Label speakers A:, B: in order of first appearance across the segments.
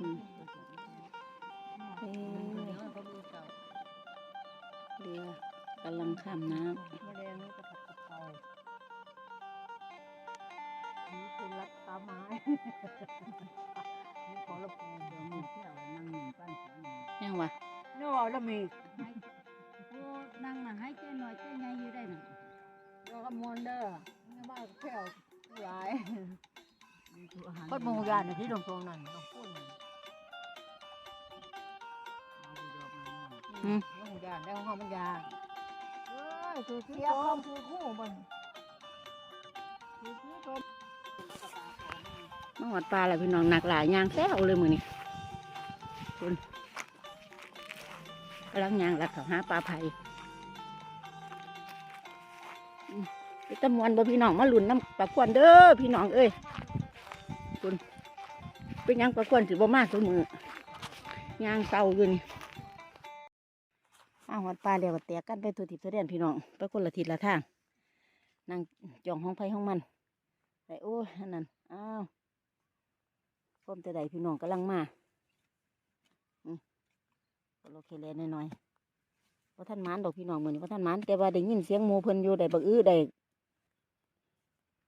A: อืมเอ้ยเรือกำลังข้ามน้
B: แมลงนี่กระผัดกะเพรานี่คือรัดขาไม้นี่ของละปูเดี๋ยวมีเที่ยวนั่งหนึ่งปั้นสองหนึ่งำ
A: ยังวะ
B: นอแล้วมี
C: โอ้นั่งมาให้เจ้หน่อยเจ้ใหญ่อยู่ได้น่ะ
B: ดอกมอนเดอร์นี่บ้านเที่ยวหลาย
C: ดูอาหาร
B: ก็มองยานในที่ตรงตรงนั้นตรงพูด
C: อย
A: อืม
B: มองยานได้ของเขามันยานเอ้ยคือเทียความคือคู่มันคือคู่ตัว
A: มาหอดปลาแล้วพี่น้องหนักหลายยางแซวเลยมือนี่คุณกำลังยางแล้วเขาหาปลาไผ่อืมไปตะมวนบ่พี่น้องมาลุ่นน้ำปลาควนเด้อพี่น้องเอ้ยคุณเป็นหยังปลาควนสิบ่มาสมือยางเศร้าอยู่นี่าหอดปลาเดี๋ยวก็แตกกันไปตัวทิพย์ตัวเด่นพี่น้องไปคนละทิศละทางนั่งจองห้องไผ่ห้องมันไปโอ้อันนั่นอ้าวพร้อมแต่ใดพี่น้องกำลังมาอืมโลเคเลนหน่อยๆว่าท่านมานดอกพี่น้องเหมือนว่าท่านมานแต่ว่าได้ยินเสียงหมูเพิ่นอยู่ได้บักอื้อได้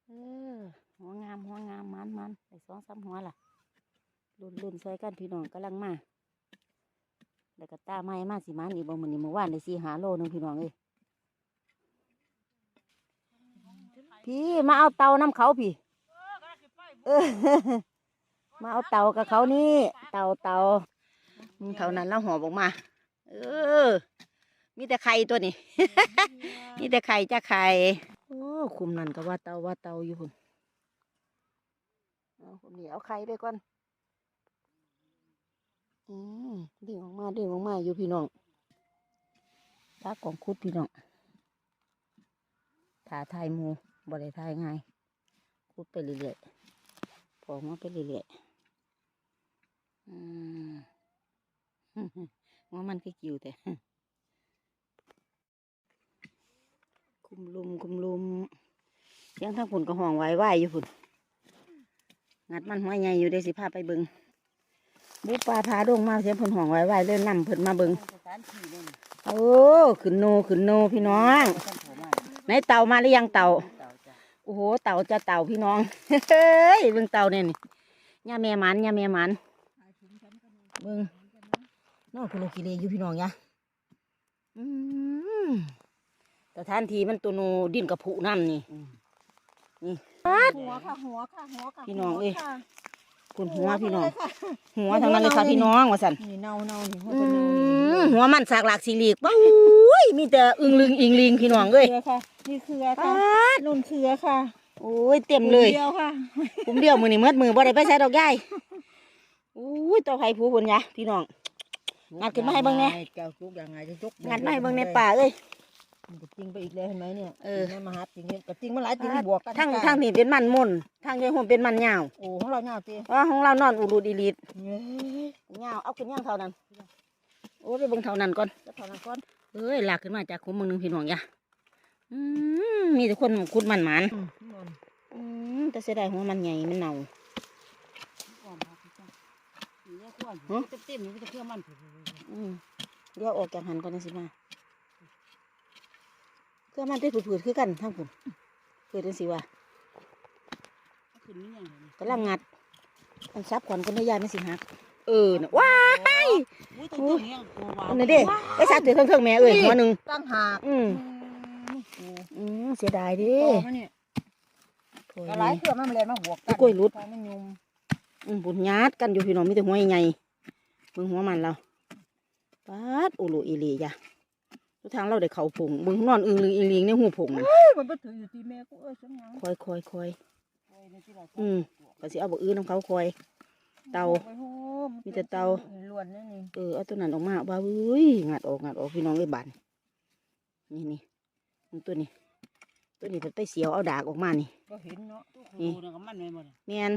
A: เออหัวงามหัวงามมันมันได้สองสามหัวล่ะรุ่นรุ่นซอยกันพี่น้องกำลังมา แล้วก็ตาไม้มาสิหมันอีกบ่มื้อนี้เมื่อวานได้สี่หาโลหนึงพี่น้องเอ้ยพี่มาเอาเตาน้ำเขาพี่ เออ มาเอาเต่ากับเขานี่ เต่าเต่าอืมเท่านั้นแล้วหอบออกมา เออ มีแต่ไข่ตัวนี้ มีแต่ไข่จ้าไข่ โอ้คุมนั่นก็ว่าเต่าว่าเต่าอยู่คุณเอาคุมนี่เอาไข่ไปก่อน อืมดึงออกมาดึงออกมาอยู่พี่น้องตากของคุดพี่น้องถ่าทายมูบ่ไทายง่ายคุดไปเรื่อยๆพอมาไปเรื่อยๆอืมว่ามันคือกิวแต่คุมลุมคุมลุมเสียงทั้งผุนก็ห้องไหวไหวอยู่ผุนงัดมันหัวใหญ่อยู่ได้สิพาไปบิง บุปลาพาดงมาเสียงผุนห้องไหวไหวเลื่อนนำเพิ่นมาเบิง
C: สถานที่เลย
A: โอ้ขึ้นโนขึ้นโนพี่น้อง
C: ท่านโผล่มา
A: ไหนเต่ามาหรือยังเต่า
C: เต่าจ้ะ
A: โอ้โหเต่าจะเต่าพี่น้องเฮ้ยเบิ่งเต่าเนี่ยนี่ย่าแม่หมันย่าแม่หมันเบิ่งนอกคุโลกิเลอยู่พี่น้องยะอืมแต่ท่านทีมันตัวโนดินกระผุน้ำนี่
B: หัวค่ะหัวค่ะหัวค่ะ
A: พี่น้องเอ้ ย
B: หัวค่ะ
A: คุณหัวพี่น้อง หัวทั้งนั้นเลยค่ะพี่น้องว่าสัน
B: นี่เน่าเน่านี่หัว
A: อื
B: ตัวเน่านี่
A: มหัวมันสากหลากสีหลีกปุ้ยมีแต่อึงลึงอิงลิงพี่น้องเอ้ย
B: เครือค่ะ นี่เครือ
A: ปา
B: ค่ะ
A: ด
B: นุ่นเครือค่ะ
A: โอ้ยเต็มเลย
B: เดียวค่ะ
A: ผมเดียวมือนี่เมืดมือบ่ได้ไปใส่ดอกใหญ่อุ้ยตัวไผ่ผู้คนยะพี่น้อง งัดขึ้นมาให้เบิ่งแหน่
B: แก้วจุกยังไงจะยก
A: งัดมาให้เบิ่งในป่าเอ้ย
B: มันก็ จริงไปอีกแล้วเห็นไหมเนี่ย
A: เออ
B: จริงนะมาหาจริงเนี่ยก็จริงมันหลายจริงบวกกัน
A: ทั้ง
B: กัน
A: ทั้งนี่เป็นมันม่นทั้งยายหุ่มเป็นมันยาว
B: โอ้ของเราเน่าตี
A: ว่าของเรานอนอุรุดีลีด
B: เฮ้ย
A: ยาวเอาขึ้นย่างเท่านั้นโอ้ยไปเบิ่งเท่านั้นก่อน
B: จะถอนก้อน
A: เอ้ยลากขึ้นมาจากขุมมึงหนึงพี่น้องยะอืมมีแต่คนขุดมันหมาน
B: อืมนอน
A: อืมแต่เสียดายหัวมันใหญ่มันเน่า
C: ก่อนมาพี่จ้ะนี่แยกก่อน
A: ฮะ
C: เต็มๆนี่ก็จะเพื่อมัน
A: อืมเดี๋ยวออกจากหันก่อนจังสิมาเพื่อมันได้ผืดๆคือกันทั้งผุนผืดจังสิว่า
C: เอาขึ้นนี่ยังไงนี่
A: กำลังงัดมันซับขวัญคนได้ยายไม่สิหักเออน่ะว้า
C: อุ้ยตัวตัวนี้ตัววาว
A: อันนี้เด้ไอ้ซับถือเครื่องๆแม่เอ้ยหัวหนึ่ง
B: ตั้งหาก
A: อืม
B: อืม
A: อืมเสียดายเดิ
B: โอ้มันเนี่ย
A: โถ่
B: กระไรเครือมันเลยมาบวกกั
A: กล้วยหลุด
B: ไฟมันยุม
A: อืมบุญญาดกันอยู่พี่น้องมีแต่หัวใหญ่ๆมึงหัวมันเราปาดโอโลอีหลีจ้ะ ทุกทางเราได้เข่าผงมึงนอนอึงลึงอีหลิงในหูผงมัน
B: เฮ้ยมันไปถืออยู่ที่แม่กูเอ้ยจังหวะ
A: คอยคอยคอย
C: โอ้ยในที่เรา
A: อืมก็สิเอาบกอื้อน้ำเขาคอย เตา
B: ไปโห
A: มีแต่เตา
B: ล้วนนี่นี่
A: เออเอาตัวนั้นออกมาบ้าเว้ยงัดออกงัดออกพี่น้องเอ้ยบานนี่นี่มึงตัวนี้ ตัวนี้ไปเสียวเอาดากออกมานี่
B: ก็เห็นเนาะ
C: ตู้โคโเนี่ยก็มันไม่หมดเลย
A: แมน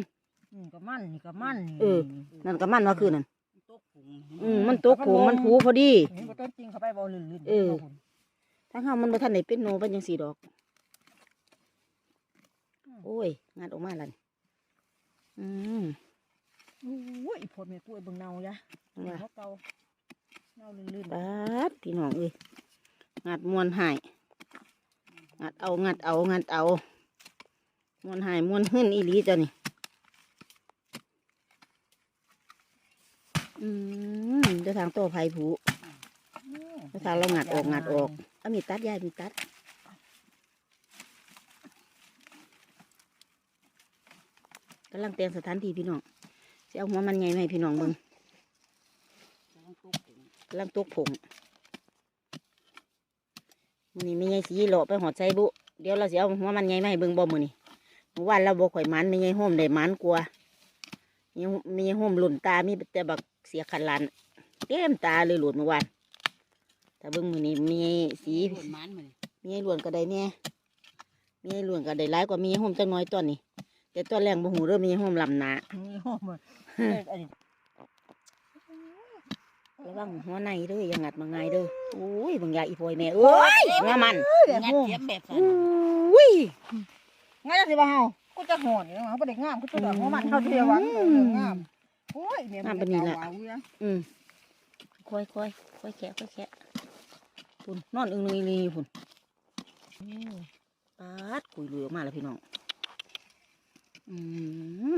B: นี่ก็มันนี่ก็มันนี่
A: เออนั่นก็มันว่าคือนั่น
C: ตกผง
A: อืมมันตกโขงมันผูพอดี
B: เห็นบ่ต้นจริงเข้าไปบ่ลื่นๆ
A: เออถ้าเฮามันบ่ทันได้เป็นโนเป็นจังสีดอก โอ้ยงัดออกมาแล้วนี่อืม
B: โอ้ยผลแม่ปุ้ยเบิ่งเน่ายะ
A: ว่า
B: เขาเก่าเน่าลื่น
A: ปาดพี่น้องเอ้ยงัดมวนหายงัดเอางัดเอางัดเอามวนหายมวนหึ่นอีหลีจ้ะนี่อืมเดี๋ ยวทางโตไผ่ผู
B: ๆ
A: แล้วถ้าเรางัดออกงัดออกเอามีดตัดยายมีดตัดกำลังเตรียมสถานที่พี่น้องจะเอาหัวมันใหญ่ไหมาให้พี่น้องเบิ่งกำลังตกผงมันนี้ไม่ใหญ่สีหล่อไปหอดใจบุ เดี๋ยวเราจะเอาหัวมันใหญ่มาให้เบิ่งบ่มือนี่เมื่อวานเราบ่ข่อยหมันไม่ใหญ่ห่มได้หมันกลัวมีมีห่มหล่นตามีแต่บักเสียขันหลัน เต็มตาเลยหลุดเมื่อวานแต่เบิ่งมือนี้มีสี
C: หลุดมันมาเลย
A: มีไอ้หลวนก็ได้แน่มีไอ้หลวนก็ได้หลายกว่ามีไอ้ห่มจังน้อยตอนนี้แต่ตอนแรงบ่หูเริ่มมีไอ้ห่มลำหนา
B: มีหอมอะอันนี้
A: ระวังหัวในเด้ออย่างัดมาไงายเด้อโอ้ยบางอยางอีพอยแม่เอ้ยหัวมัน
B: เดี๋ยว
C: งัด
B: หอม
C: เทียมแบบสัน
A: อุ้ย
B: ง่ายจังสิบ่าเฮากูจะหอนอยู่นะบ่ได้งามกูตัวดอกหัวมันเท่าเทียวันเอองามโอ้ยแม่มันจะเก่าเอาอยู่นะ
A: อืม ค่อยค่อยค่อยแคะค่อยแคะพุ่นนอนอึงนึงอีหลีอยู่พุ่น
B: อืม
A: ปาดกุยเหลือมาแล้วพี่น้อง อื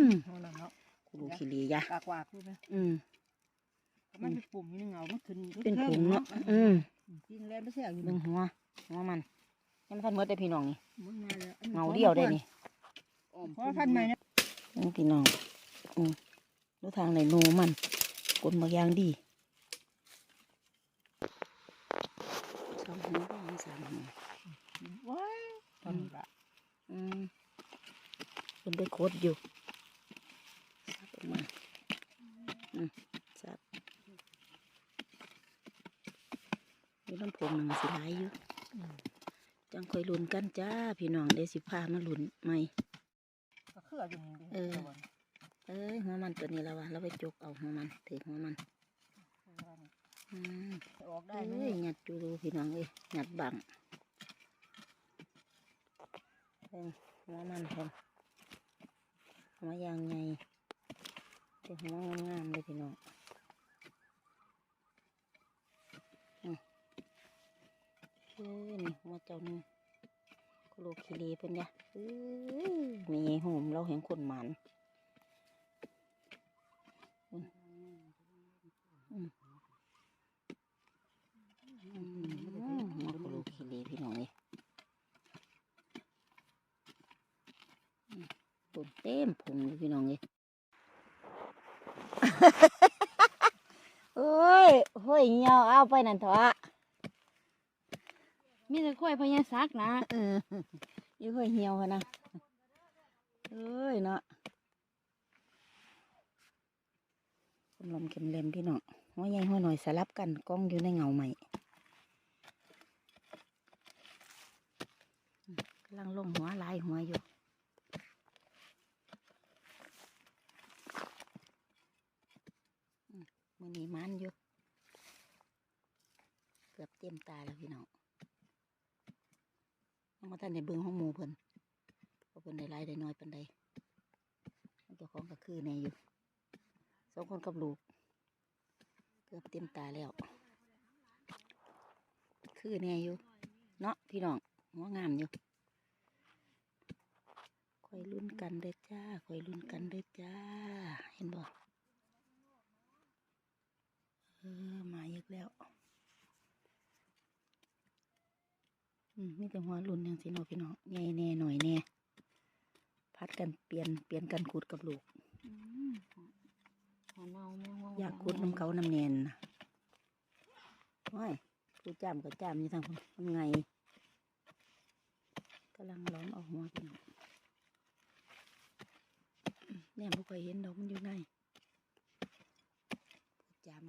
A: ม
B: เอานั่นเนาะ
A: กูดูขี้เหลียะ
B: กากว่าคือนะ
A: อืม
B: มันเป็นปุ่มอยู่ในเงามันขึ้น
A: เป็นผงเนาะ อืม
B: กินแล้วไม่ใช่อยู่
A: เบิ่งหัวหัวมันยังไม่ทันหมดได้อพี่น้องนี่
B: มันมาแล้ว
A: เงาเดียวได้นี่
B: เพราะพันใหม่นะ
A: นี่พี่น้อง อืมดูทางไหนหนูมันกลมาอย่างดี สองหัวก็มีสามหัว
B: ว้ายตอนละ
A: อืมเป็นไปโคตรอยู่ซับออกมาอืมซับมีน้ำผงหนึ่งสิหลายอยู่จังคอยลุ้นกันจ้า พี่น้องได้สิพามาลุ้นไหม
B: เออ
A: เอ้ยหัวมันตัวนี้แล้ววะเราไปจกเอาหัวมันถือหัวมัน อืม
B: ออกได้
A: เอ้
B: ไหม
A: ยหยัดจูดูพี่น้องเอ้ยหยัดบังเพิ่งหัวมันเพิ่นหัวยางไงเป็นหัวงามๆเลยพี่น้องอืมเอ้ยนี่หัวเจ้าหนึงกุโลคิรีเพิ่นยะเอ้ยมีโหมเราเห็นคนหมันอืมอืม อืมมาโคโลคิรีพี่น้องนี่อืมตุ่นเต็มพุงเลยพี่น้องนี่โอ้ยห้ยเหี่ยวเอาไปนั่นเถอะ
C: มีแต่ข้อยพญาซักนะ
A: เอออยู่ห้ยเหี่ยวหั้นนะเอ้ยเนาะคนลมเข็มเล็มพี่น้องหัวใหญ่หัวหน่อยสลับกันกล้องอยู่ในเงาใหม่อืมกำ ลังลงหัวลายหัวอยู่มือนี้มันอยู่ เกือบเต็มตาแล้วพี่น้องยังมาท่านในเบิ้องห้องหมูเพิ่นว่าเพิ่นได้หลายได้น้อยปันใดเจ้าของก็คือแน่อยู่สองคนกับลูก เกือบเต็มตาแล้ว คือแน่อยู่ เนาะพี่น้องหัวงามอยู่ อยลุ้นกันเด้อจ้าคอยลุ้นกันเด้อจ้า เห็นบ่เออมาอีกแล้ว อืมมีแต่หัวหลุนอย่างสิเนาะพี่น้องใหญ่แน่หน่อยแน่พัดกันเปลี่ยนเปลี่ยนกันขุดกับลูก
C: หัวเน่าแม่งว่า
A: อยากขุดน้ำเขาน้ำเนนนะว้ายกูจ้ามก็จ้ามอยู่ทางคนทำไงกำลังล้อมเอาหัวพี่น้อง อืมแน่ไม่เคยเห็นดอกมันอยู่ในจาม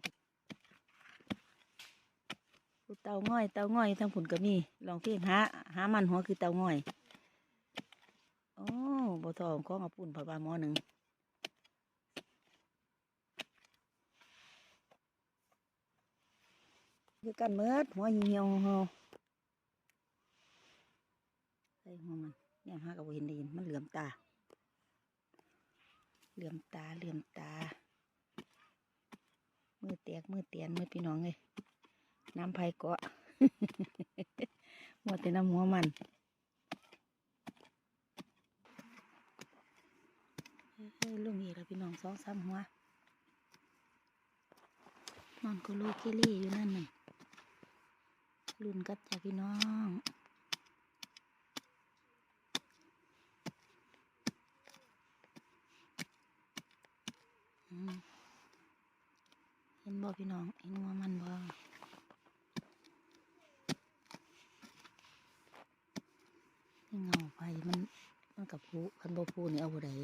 A: กูเตาง่อย เตาง่อยทางผุนก็มีลองเพียงหาหามันหัวคือเตาง่อยโอ้บ่ทองของเอาปุ่นผัดบาหมอหนึ่งคือกันเมิดหัวเหี่ยวเฮาใส่หัวมันเนี่ยหากับเห็นด้ยินมันเหลื่อมตา เหลื่อมตาเหลื่อมตา มือแตกมือเตียนมือพี่น้องเลยน้ำไผ่เกาะหมดแต่น้ำหัวมันลุงอีกแล้วพี่น้องสองสามหัวนอนก็โลเคเล่อยู่นั่นน่ะรุ่นกัดจ้ะพี่น้อง เห็นบ่พี่น้องเห็นหัวมันบ่นี่เงาไฟมันมันกับผูคันบ่ผูนี่เอาบ่ได้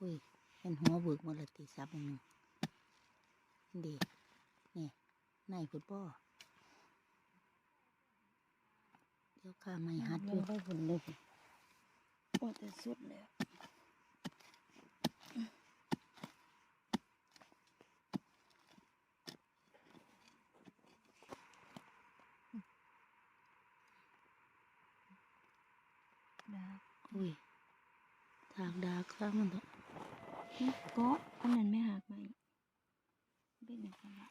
A: อุ้ยเห็นหัวเบิกหมดเลยตีซับอันหนึงดีนี่นายพุดบ่เดี๋ยวข้าไม่หัดอยู่ได้ผลเลยโอ้แต่สุดแล้ว
C: ดาก
A: อุ้ยถากดากซะมันเถอะ
C: นี่ก็อันนั้นไม่หักไหมเป็นอย่างไรละ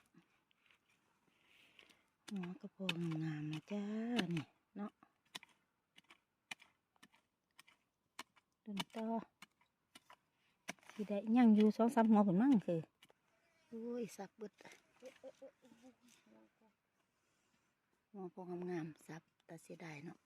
A: หัวกระโปรงงามนะจ้านี่เนาะดุนต่อสีได้ยังอยู่สองสามหัวผลมั่งคืออุ้ยสับเบิดหัวโปงงามๆสับแต่เสียดายเนาะ